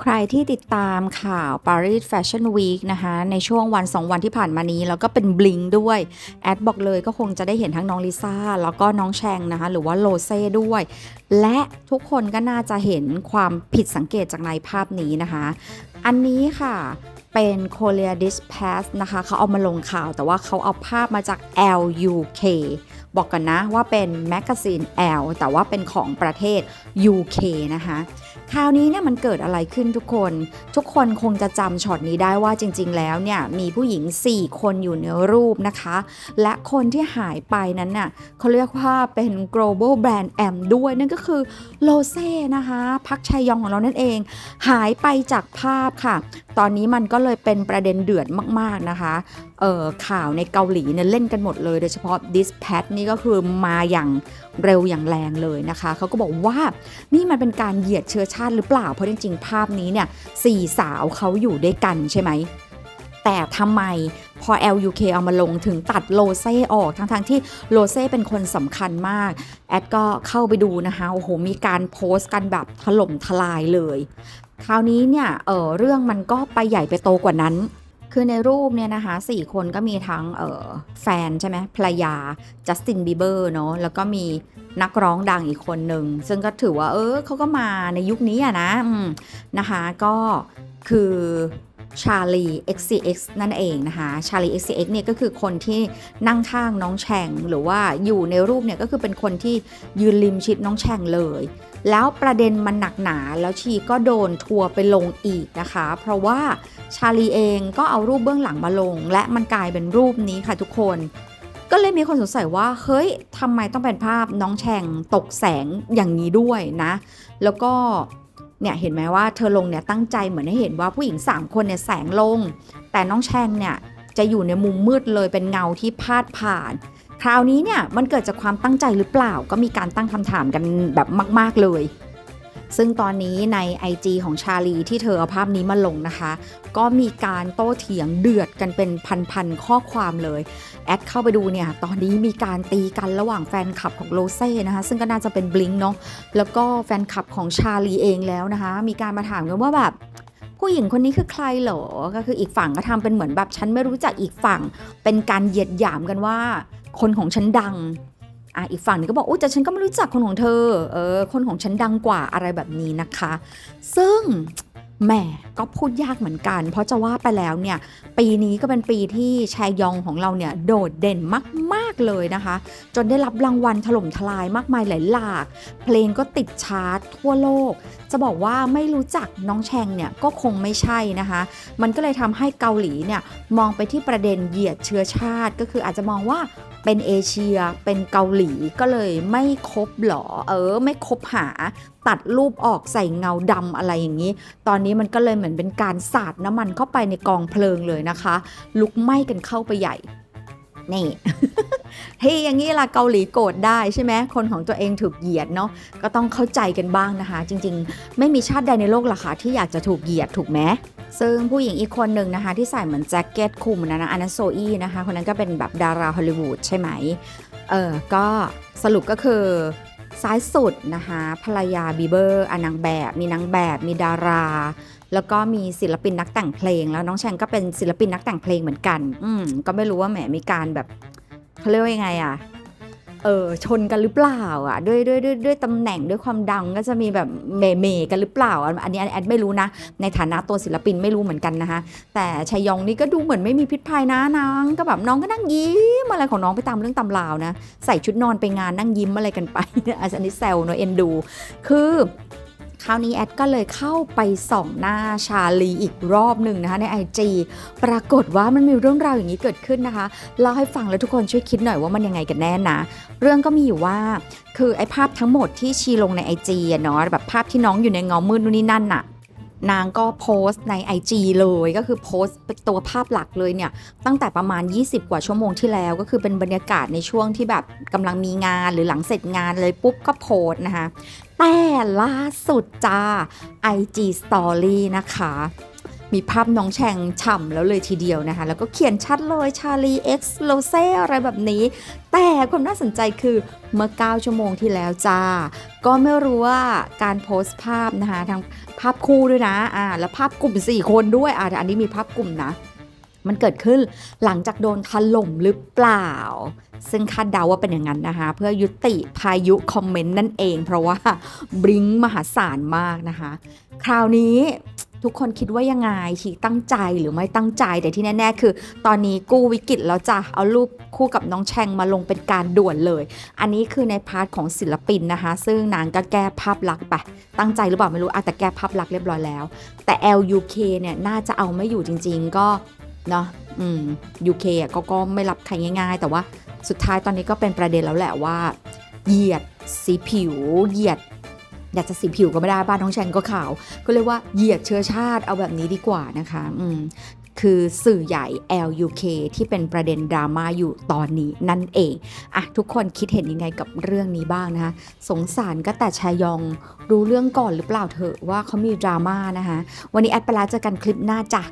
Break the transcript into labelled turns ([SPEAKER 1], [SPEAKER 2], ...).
[SPEAKER 1] ใครที่ติดตามข่าว Paris Fashion Week นะคะในช่วงวัน 2 วันที่ผ่านมานี้ แล้วก็เป็นบลิงด้วย แอดบอกเลยก็คงจะได้เห็นทั้งน้องลิซ่า แล้วก็น้องแชงนะคะ หรือว่าโลเซ่ด้วย และทุกคนก็น่าจะเห็นความผิดสังเกตจากในภาพนี้นะคะ อันนี้ค่ะ เป็น Korea Dispatch นะคะ เขาเอามาลงข่าวแต่ว่าเขาเอาภาพมาจาก LUK บอกกันนะว่าเป็นแมกกาซีน L แต่ว่าเป็นของประเทศ UK นะคะคราวนี้เนี่ยมันเกิดอะไรขึ้นทุกคน ทุกคนคงจะจำช็อตนี้ได้ว่าจริง ๆ แล้วเนี่ยมีผู้หญิง 4 คนอยู่ในรูปนะคะ และคนที่หายไปนั้นน่ะเขาเรียกว่าเป็น global brand M ด้วยนั่นก็คือโลเซ่นะคะ พักชัยยองของเรานั่นเอง หายไปจากภาพค่ะ ตอนนี้มันก็เลยเป็นประเด็นเดือดมากๆนะคะเอ่อข่าวในเกาหลีเนี่ยเล่นกันหมดเลยโดยเฉพาะ Dispatch นี่ก็คือมาอย่างเร็วอย่างแรงเลยนะคะเขาก็บอกว่านี่มันเป็นการเหยียดเชื้อชาติหรือเปล่า เพราะจริงๆ ภาพนี้เนี่ยสี่สาวเขาอยู่ด้วยกันใช่ไหมแต่ทำไมพอ LUK เอามาลงถึงตัดโลเซ่ออกทั้งๆที่โลเซ่เป็นคนสำคัญมาก แอดก็เข้าไปดูนะคะ โอ้โห มีการโพสต์กันแบบถล่มทลายเลย คราวนี้เนี่ยเออเรื่องมันก็ไปใหญ่ไปโตกว่านั้น คือในรูปเนี่ยนะคะสี่คนก็มีทั้งเออแฟนใช่ไหมภรรยาจัสตินบีเบอร์เนาะแล้วก็มีนักร้องดังอีกคนหนึ่ง ซึ่งก็ถือว่า เออเขาก็มาในยุคนี้อะนะนะคะ ก็คือ ชาลี XCX นั่นเองนะคะชาลี XCX เนี่ยก็คือคนที่นั่งข้างน้องแฉ่งหรือว่าอยู่ในรูปเนี่ยก็คือเป็นคนที่ยืนริมชิดน้องแฉ่งเลย แล้วประเด็นมันหนักหนาแล้วชีก็โดนทัวร์ไปลงอีกนะคะ เพราะว่าชาลีเองก็เอารูปเบื้องหลังมาลง และมันกลายเป็นรูปนี้ค่ะทุกคนก็เลยมีคนสงสัยว่าเฮ้ยทำไมต้องเป็นภาพน้องแฉ่งตกแสงอย่างนี้ด้วยนะ แล้วก็ เนี่ยเห็นไหมว่าเธอลงเนี่ยตั้งใจเหมือนให้เห็นว่าผู้หญิง 3 คนเนี่ยแสงลง แต่น้องแชงเนี่ยจะอยู่ในมุมมืดเลยเป็นเงาที่พาดผ่าน คราวนี้เนี่ยมันเกิดจากความตั้งใจหรือเปล่าก็มีการตั้งคำถามกันแบบมาก ๆเลย ซึ่งตอนนี้ใน IG ของชาลีที่เธอเอาภาพนี้มาลงนะคะ ก็มีการโต้เถียงเดือดกันเป็นพันๆข้อความเลย แอดเข้าไปดูเนี่ย ตอนนี้มีการตีกันระหว่างแฟนคลับของโลเซ่นะคะ ซึ่งก็น่าจะเป็นบลิงเนาะแล้วก็แฟนคลับของชาลีเองแล้วนะคะ มีการมาถามกันว่าแบบผู้หญิงคนนี้คือใครเหรอ ก็คืออีกฝั่งก็ทำเป็นเหมือนแบบฉันไม่รู้จักอีกฝั่ง เป็นการเหยียดหยามกันว่า คนของฉันดัง อะอีกฝั่งนึงก็บอกอุ้ยแต่ฉันก็ไม่รู้จักคนของเธอเออคนของฉันดังกว่าอะไรแบบนี้นะคะ ซึ่งแหมก็พูดยากเหมือนกัน เพราะจะว่าไปแล้วเนี่ย ปีนี้ก็เป็นปีที่แชยองของเราเนี่ย โดดเด่นมากๆ เลยนะคะ จนได้รับรางวัลถล่มทลายมากมายหลายหลาก เพลงก็ติดชาร์ตทั่วโลก จะบอกว่าไม่รู้จักน้องแชงเนี่ยก็คงไม่ใช่นะคะ มันก็เลยทำให้เกาหลีเนี่ยมองไปที่ประเด็นเหยียดเชื้อชาติ ก็คืออาจจะมองว่าเป็นเอเชีย เป็นเกาหลีก็เลยไม่คบหรอ เออ ไม่คบหา ตัดรูปออกใส่เงาดำอะไรอย่างนี้ ตอนนี้มันก็เลยเหมือนเป็นการสาดน้ำมันเข้าไปในกองเพลิงเลยนะคะ ลุกไหม้กันเข้าไปใหญ่ นี่เฮ้ยอย่างนี้ล่ะเกาหลีโกรธได้ใช่ไหมคนของตัวเองถูกเหยียดเนาะก็ต้องเข้าใจกันบ้างนะคะ จริง ๆ ไม่มีชาติใดในโลกหรอกค่ะที่อยากจะถูกเหยียดถูกไหมซึ่งผู้หญิงอีกคนหนึ่งนะคะ ที่ใส่เหมือนแจ็คเก็ตคลุมนะนะอันนั้นโซอี้นะคะ คนนั้นก็เป็นแบบดาราฮอลลีวูดใช่ไหมเออก็สรุปก็คือซ้ายสุดนะคะภรรยาบีเบอร์อนางแบบ มีนางแบบ มีดารา แล้วก็มีศิลปินนักแต่งเพลง แล้วน้องแชงก็เป็นศิลปินนักแต่งเพลงเหมือนกัน อืมก็ไม่รู้ว่าแหมมีการแบบเขาเรียกว่ายังไงอะเออชนกันหรือเปล่าอะด้วยด้วยด้วยด้วยตำแหน่งด้วยความดังก็จะมีแบบเมเมกันหรือเปล่า อันนี้แอดไม่รู้นะ ในฐานะตัวศิลปินไม่รู้เหมือนกันนะคะแต่ชายองนี่ก็ดูเหมือนไม่มีพิษภัยนะนางก็แบบน้องก็นั่งยิ้มอะไรของน้องไปตามเรื่องตำราวนะ ใส่ชุดนอนไปงานนั่งยิ้มอะไรกันไปอันนี้แซวเนอะเอ็นดู คือ คราวนี้แอดก็เลยเข้าไปส่องหน้าชาลีอีกรอบหนึ่งนะคะใน IG ปรากฏว่ามันมีเรื่องราวอย่างนี้เกิดขึ้นนะคะเล่าให้ฟังแล้วทุกคนช่วยคิดหน่อยว่ามันยังไงกันแน่นะ เรื่องก็มีอยู่ว่าคือไอ้ภาพทั้งหมดที่ชีลงใน IG เนาะแบบภาพที่น้องอยู่ในเงามืดนู่นนี่นั่นน่ะนางก็โพสต์ใน IG เลยก็คือโพสต์เป็นตัวภาพหลักเลยเนี่ย ตั้งแต่ประมาณ 20 กว่าชั่วโมงที่แล้ว ก็คือเป็นบรรยากาศในช่วงที่แบบกำลังมีงานหรือหลังเสร็จงานเลยปุ๊บก็โพสต์นะคะ แต่ล่าสุดจ้า IG Story นะคะ มีภาพน้องแชงฉ่ำแล้วเลยทีเดียวนะคะ แล้วก็เขียนชัดเลยชาลี X โลเซอะไรแบบนี้ แต่ความน่าสนใจคือเมื่อ 9 ชั่วโมงที่แล้วจ้า ก็ไม่รู้ว่าการโพสต์ภาพนะคะทั้งภาพคู่ด้วยนะอ่าแล้วภาพกลุ่ม 4 คนด้วยอ่าแต่อันนี้มีภาพกลุ่มนะ มันเกิดขึ้นหลังจากโดนถล่มหรือเปล่า ซึ่งคาดเดาว่าเป็นอย่างนั้นนะคะ เพื่อยุติพายุคอมเมนต์นั่นเอง เพราะว่าบริงมหาศาลมากนะคะ คราวนี้ทุกคนคิดว่ายังไงทีตั้งใจหรือไม่ตั้งใจแต่ที่แน่ ๆ คือ ตอนนี้กู้วิกฤตแล้วจ้ะเอารูปคู่กับน้องแชงมาลงเป็นการด่วนเลย อันนี้คือในพาร์ทของศิลปินนะคะ ซึ่งนางก็แก้ภาพลักษณ์ไปตั้งใจหรือเปล่าไม่รู้อะแต่แก้ภาพลักษณ์เรียบร้อยแล้ว แต่ LUK เนี่ยน่าจะเอาไม่อยู่จริง ๆ ก็ เนาะอืม UK อะก็ก็ไม่รับใครง่าย ๆ แต่ว่าสุดท้ายตอนนี้ก็เป็นประเด็นแล้วแหละว่า เหยียดสีผิว เหยียด อยากจะสีผิวก็ไม่ได้บ้านน้องแชงก็ขาว ก็เรียกว่าเหยียดเชื้อชาติเอาแบบนี้ดีกว่านะคะอืมคือสื่อใหญ่ LUK ที่เป็นประเด็นดราม่าอยู่ตอนนี้นั่นเองอะทุกคนคิดเห็นยังไงกับเรื่องนี้บ้างนะคะสงสารก็แต่ชายองรู้เรื่องก่อนหรือเปล่าเถอะว่าเขามีดราม่านะคะวันนี้แอดไปแล้วเจอกันคลิปหน้าจ้ะ